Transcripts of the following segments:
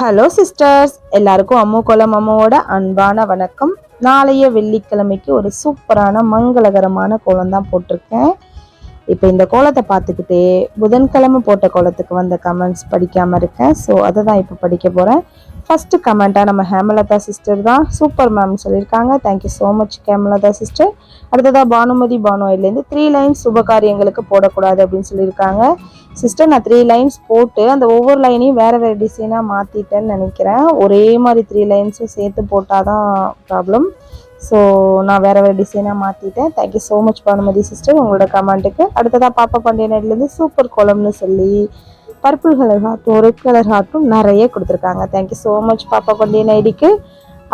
Hello sisters எல்லாருக்கும் அம்மு கோலம் அம்மாவோட அன்பான வணக்கம். நாளைய வெள்ளிக்கிழமைக்கு ஒரு சூப்பரான மங்களகரமான கோலம் தான் போட்டிருக்கேன். இப்போ இந்த கோலத்தை பார்த்துக்கிட்டே புதன்கிழமை போட்ட கோலத்துக்கு வந்த கமெண்ட்ஸ் படிக்காமல் இருக்கேன். ஸோ அதை தான் இப்போ படிக்க போகிறேன் ஃபஸ்ட்டு கமெண்ட்டாக நம்ம ஹேமலதா சிஸ்டர் தான். சூப்பர் மேம் சொல்லியிருக்காங்க. Thank you so much Hemalatha sister அடுத்ததாக பானுமதி பானுவாயிலேருந்து த்ரீ லைன்ஸ் சுபகாரியங்களுக்கு போடக்கூடாது அப்படின்னு சொல்லியிருக்காங்க. சிஸ்டர் நான் த்ரீ லைன்ஸ் போட்டு அந்த ஒவ்வொரு லைனையும் வேறு வேறு டிசைனாக மாற்றிட்டேன்னு நினைக்கிறேன். ஒரே மாதிரி த்ரீ லைன்ஸும் சேர்த்து போட்டால் தான் ப்ராப்ளம் ஸோ நான் வேறு வேறு டிசைனாக மாற்றிட்டேன் thank you so much Bhanumathi sister உங்களோட கமெண்ட்டுக்கு அடுத்ததாக பாப்பா பாண்டியனட்லேருந்து சூப்பர் கோலம்னு சொல்லி பர்பிள் கலர் ஹார்ட்டும் ரெட் கலர் ஹார்ட்டும் நிறைய கொடுத்துருக்காங்க. தேங்க்யூ ஸோ மச் பாப்பா பாண்டியன் ஐடிக்கு.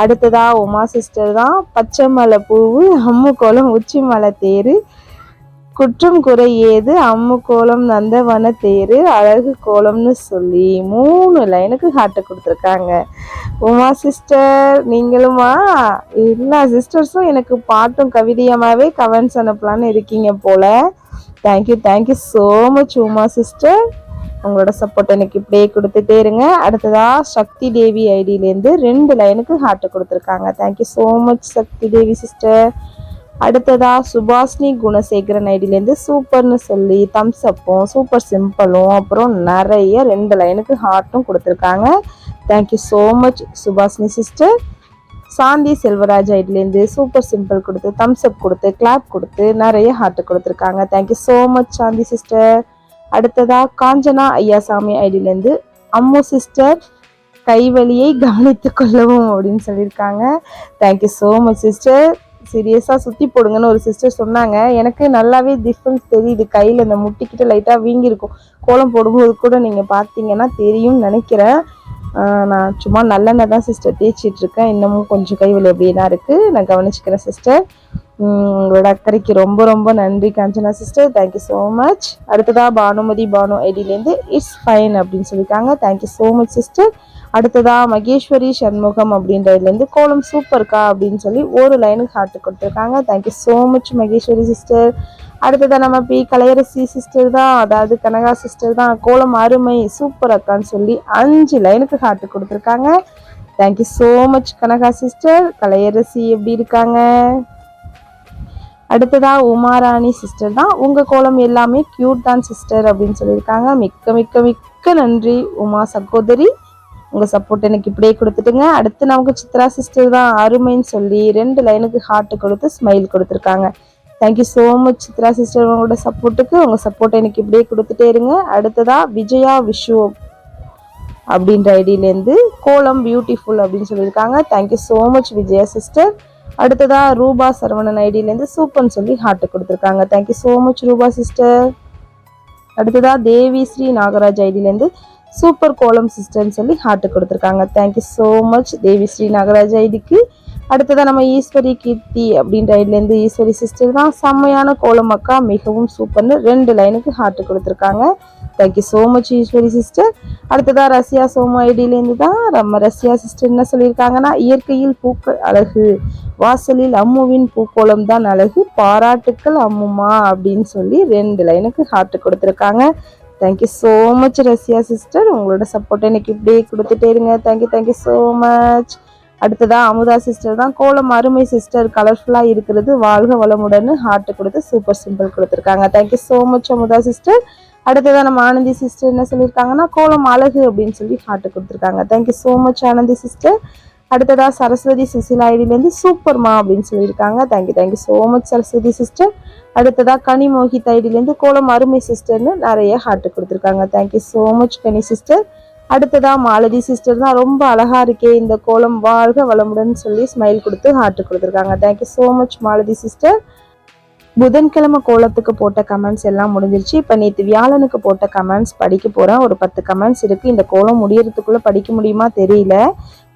அடுத்ததாக உமா சிஸ்டர் தான் பச்சை மலை பூவு அம்மு கோலம் உச்சி மலை தேர். குற்றம் குறை ஏது அம்மு கோலம் நந்தவன தேரு அழகு கோலம்னு சொல்லி மூணு லைனுக்கு ஹார்ட்டை கொடுத்துருக்காங்க. உமா சிஸ்டர் நீங்களுமா? எல்லா சிஸ்டர்ஸும் எனக்கு பாட்டும் கவிதையமாகவே கமெண்ட்ஸ் அனுப்பலான்னு இருக்கீங்க போல. Thank you thank you so much Uma sister உங்களோட சப்போர்ட் எனக்கு இப்படியே கொடுத்துட்டே இருங்க. அடுத்ததா சக்தி தேவி ஐடியிலேருந்து ரெண்டு லைனுக்கு ஹார்ட்டை கொடுத்துருக்காங்க. Thank you so much Sakthi Devi sister அடுத்ததா சுபாஷினி குணசேகரன் ஐடியிலேருந்து சூப்பர்னு சொல்லி தம்ஸ் அப்பும் சூப்பர் சிம்பிளும் அப்புறம் நிறைய ரெண்டு லைனுக்கு ஹார்ட்டும் கொடுத்துருக்காங்க. Thank you so much Subhashini sister Shanthi Selvaraj ஐடிலேருந்து super simple கொடுத்து தம்ஸ் அப் கொடுத்து கிளாப் கொடுத்து நிறைய ஹார்ட்டு கொடுத்துருக்காங்க. Thank you so much Shanthi sister அடுத்ததா காஞ்சனா ஐயாசாமி ஐடியிலேருந்து அம்மு சிஸ்டர் கைவலியை கவனித்து கொள்ளவும் அப்படின்னு சொல்லியிருக்காங்க. தேங்க்யூ ஸோ மச் சிஸ்டர் சீரியஸாக சுற்றி போடுங்கன்னு ஒரு சிஸ்டர் சொன்னாங்க. எனக்கு நல்லாவே டிஃப்ரென்ஸ் தெரியுது. கையில் இந்த முட்டிக்கிட்ட லைட்டாக வீங்கியிருக்கும். கோலம் போடும்போது கூட நீங்கள் பார்த்தீங்கன்னா தெரியும்னு நினைக்கிறேன். நான் சும்மா நல்லெண்ணெய் தான் சிஸ்டர் தேய்ச்சிட்ருக்கேன் இன்னமும் கொஞ்சம் கை வலி தான் இருக்குது நான் கவனிச்சுக்கிறேன் சிஸ்டர் உங்களோட அக்கறைக்கு ரொம்ப ரொம்ப நன்றி Kanchana sister thank you so much அடுத்ததாக பானுமதி பானு ஐடியிலேருந்து இட்ஸ் ஃபைன் அப்படின்னு சொல்லியிருக்காங்க. தேங்க்யூ ஸோ மச் சிஸ்டர் அடுத்ததா மகேஸ்வரி சண்முகம் அப்படின்றதுலேருந்து கோலம் சூப்பர்க்கா அப்படின்னு சொல்லி ஒரு லைனுக்கு ஹார்ட் கொடுத்துருக்காங்க. Thank you so much Maheswari sister அடுத்ததா நம்ம பி கலையரசி சிஸ்டர் தான் அதாவது கனகா சிஸ்டர் தான். கோலம் அருமை சூப்பர் அக்கான்னு சொல்லி அஞ்சு லைனுக்கு ஹார்ட் கொடுத்துருக்காங்க. Thank you so much Kanaga sister Kalaiyarasi எப்படி இருக்காங்க? அடுத்ததா உமாராணி சிஸ்டர் தான். உங்கள் கோலம் எல்லாமே க்யூட் தான் சிஸ்டர் அப்படின்னு சொல்லியிருக்காங்க. மிக்க மிக்க மிக்க நன்றி உமா சகோதரி. உங்கள் சப்போர்ட் எனக்கு இப்படியே கொடுத்துட்டுங்க. அடுத்து நமக்கு சித்ரா சிஸ்டர் தான் அருமைன்னு சொல்லி ரெண்டு லைனுக்கு ஹார்ட் கொடுத்து ஸ்மைல் கொடுத்துருக்காங்க. Thank you so much Chitra sister உங்களோட சப்போர்ட்டுக்கு உங்கள் சப்போர்ட் எனக்கு இப்படியே கொடுத்துட்டே இருங்க. அடுத்ததா விஜயா விஷு அப்படின்ற ஐடியிலேருந்து கோலம் பியூட்டிஃபுல் அப்படின்னு சொல்லியிருக்காங்க. Thank you so much Vijaya sister அடுத்ததா ரூபா சரவணன் ஐடியிலேருந்து சூப்பர்னு சொல்லி ஹார்ட் கொடுத்துருக்காங்க. Thank you so much Roopa sister அடுத்ததா தேவி ஸ்ரீ நாகராஜ் ஐடியிலேருந்து சூப்பர் கோலம் சிஸ்டர்னு சொல்லி ஹார்ட் கொடுத்துருக்காங்க. Thank you so much Devi Sri Nagaraj ஐடிக்கு. அடுத்ததாக நம்ம ஈஸ்வரி கீர்த்தி அப்படின்ற ஐடிலேருந்து ஈஸ்வரி சிஸ்டர் தான். செம்மையான கோலம் அக்கா. மிகவும் சூப்பர்னு ரெண்டு லைனுக்கு ஹார்ட் கொடுத்துருக்காங்க. Thank you so much Eswari sister அடுத்ததாக ரஷ்யா சோமோ ஐடியிலேருந்து தான் நம்ம ரஷ்யா சிஸ்டர் என்ன சொல்லியிருக்காங்கன்னா இயற்கையில் பூக்கள் அழகு வாசலில் அம்முவின் பூக்கோலம் தான் அழகு பாராட்டுக்கள் அம்முமா அப்படின்னு சொல்லி ரெண்டு லைனுக்கு ஹார்ட் கொடுத்துருக்காங்க. Thank you so much Rashya sister உங்களோட சப்போர்ட் எனக்கு இப்படியே கொடுத்துட்டே இருங்க. தேங்க்யூ தேங்க்யூ ஸோ மச் அடுத்ததாக அமுதா சிஸ்டர் தான். கோலம் அருமை சிஸ்டர் கலர்ஃபுல்லாக இருக்கிறது. வாழ்க வளமுடன். ஹார்ட் கொடுத்து சூப்பர் சிம்பிள் கொடுத்துருக்காங்க. Thank you so much Amutha sister அடுத்ததாக நம்ம ஆனந்தி சிஸ்டர் என்ன சொல்லியிருக்காங்கன்னா கோலம் அழகு அப்படின்னு சொல்லி ஹார்ட் கொடுத்துருக்காங்க. Thank you so much Anandhi sister அடுத்ததா சரஸ்வதி சுசிலா ஐடியிலேருந்து சூப்பர்மா அப்படின்னு சொல்லியிருக்காங்க. Thank you thank you so much Saraswathi sister அடுத்ததா கனி மோஹித் ஐடியிலேருந்து கோலம் அருமை சிஸ்டர்னு நிறைய ஹார்ட் கொடுத்துருக்காங்க. Thank you so much Kani sister அடுத்ததா மாலதி சிஸ்டர் தான் ரொம்ப அழகா இருக்கே இந்த கோலம் வாழ்க வளமுடன் சொல்லி ஸ்மைல் கொடுத்து ஹார்ட் கொடுத்துருக்காங்க. Thank you so much Malathi sister புதன்கிழமை கோலத்துக்கு போட்ட கமெண்ட்ஸ் எல்லாம் முடிஞ்சிருச்சு. இப்போ நேற்று வியாழனுக்கு போட்ட கமெண்ட்ஸ் படிக்க போகிறேன் ஒரு பத்து கமெண்ட்ஸ் இருக்குது இந்த கோலம் முடியறதுக்குள்ளே படிக்க முடியுமா தெரியல.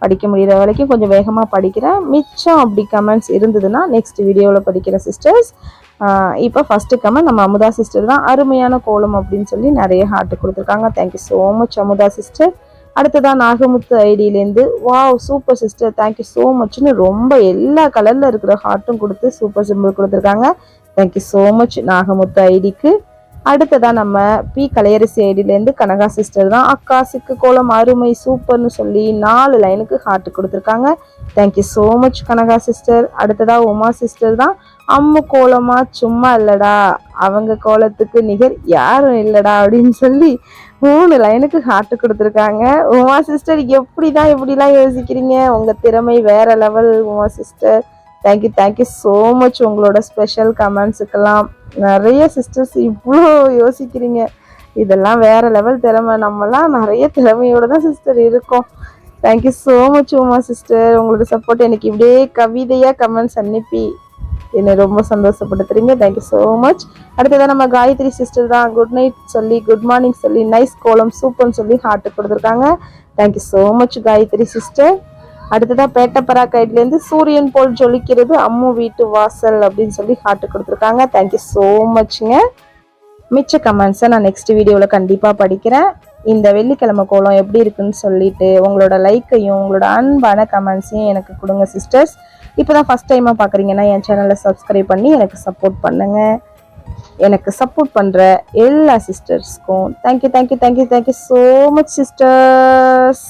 படிக்க முடிகிற வரைக்கும் கொஞ்சம் வேகமாக படிக்கிறேன். மிச்சம் அப்படி கமெண்ட்ஸ் இருந்ததுன்னா நெக்ஸ்ட் வீடியோவில் படிக்கிற சிஸ்டர்ஸ் இப்போ ஃபஸ்ட்டு கமெண்ட் நம்ம அமுதா சிஸ்டர் தான். அருமையான கோலம் அப்படின்னு சொல்லி நிறைய ஹார்ட் கொடுத்துருக்காங்க. Thank you so much Amudha sister அடுத்ததாக Nagamuthu ஐடியிலேருந்து wow super sister thank you so மச்னு ரொம்ப எல்லா கலரில் இருக்கிற ஹார்ட்டும் கொடுத்து சூப்பர் சிம்பிள் கொடுத்துருக்காங்க. Thank you so much Nagamuthu ஐடிக்கு. அடுத்ததாக நம்ம பி கலையரசி ஐடியிலேருந்து கனகா சிஸ்டர் தான். அக்கா சிக்கு கோலம் அருமை சூப்பர்னு சொல்லி நாலு லைனுக்கு ஹார்ட் கொடுத்துருக்காங்க. Thank you so much Kanaga sister அடுத்ததாக உமா சிஸ்டர் தான். அம்மு கோலமா சும்மா இல்லைடா. அவங்க கோலத்துக்கு நிகர் யாரும் இல்லைடா அப்படின்னு சொல்லி மூணு லைனுக்கு ஹார்ட் கொடுத்துருக்காங்க. உமா சிஸ்டர் எப்படி தான் இப்படிலாம் யோசிக்கிறீங்க? உங்கள் திறமை வேற level Uma sister thank you thank you so much உங்களோட ஸ்பெஷல் கமெண்ட்ஸுக்கெல்லாம் நிறைய சிஸ்டர்ஸ் இவ்வளோ யோசிக்கிறீங்க. இதெல்லாம் வேற லெவல் திறமை. நம்மலாம் நிறைய திறமையோட தான் சிஸ்டர் இருக்கோம். Thank you so much Uma sister உங்களோட சப்போர்ட் எனக்கு இப்படியே கவிதையாக கமெண்ட்ஸ் அனுப்பி என்னை ரொம்ப சந்தோஷப்படுத்துறீங்க. தேங்க்யூ ஸோ மச் அடுத்ததான் நம்ம காயத்ரி சிஸ்டர் தான். குட் நைட் சொல்லி குட் மார்னிங் சொல்லி நைஸ் கோலம் சூப்பர்னு சொல்லி ஹார்ட் கொடுத்துருக்காங்க. Thank you so much Gayathri sister அடுத்ததாக பேட்டப்பரா கைட்லேருந்து சூரியன் போல் ஜொலிக்கிறது அம்மு வீட்டு வாசல் அப்படின்னு சொல்லி ஹார்ட் கொடுத்துருக்காங்க. தேங்க்யூ ஸோ மச்ங்க மிச்ச கமெண்ட்ஸை நான் நெக்ஸ்ட் வீடியோவில் கண்டிப்பாக படிக்கிறேன். இந்த வெள்ளிக்கிழமை கோலம் எப்படி இருக்குன்னு சொல்லிட்டு உங்களோட லைக்கையும் உங்களோட அன்பான கமெண்ட்ஸையும் எனக்கு கொடுங்க சிஸ்டர்ஸ் இப்போ தான் ஃபஸ்ட் டைமாக பார்க்குறீங்கன்னா என் சேனலை சப்ஸ்கிரைப் பண்ணி எனக்கு சப்போர்ட் பண்ணுங்கள் எனக்கு சப்போர்ட் பண்ணுற எல்லா சிஸ்டர்ஸ்க்கும் thank you thank you thank you thank you so much sisters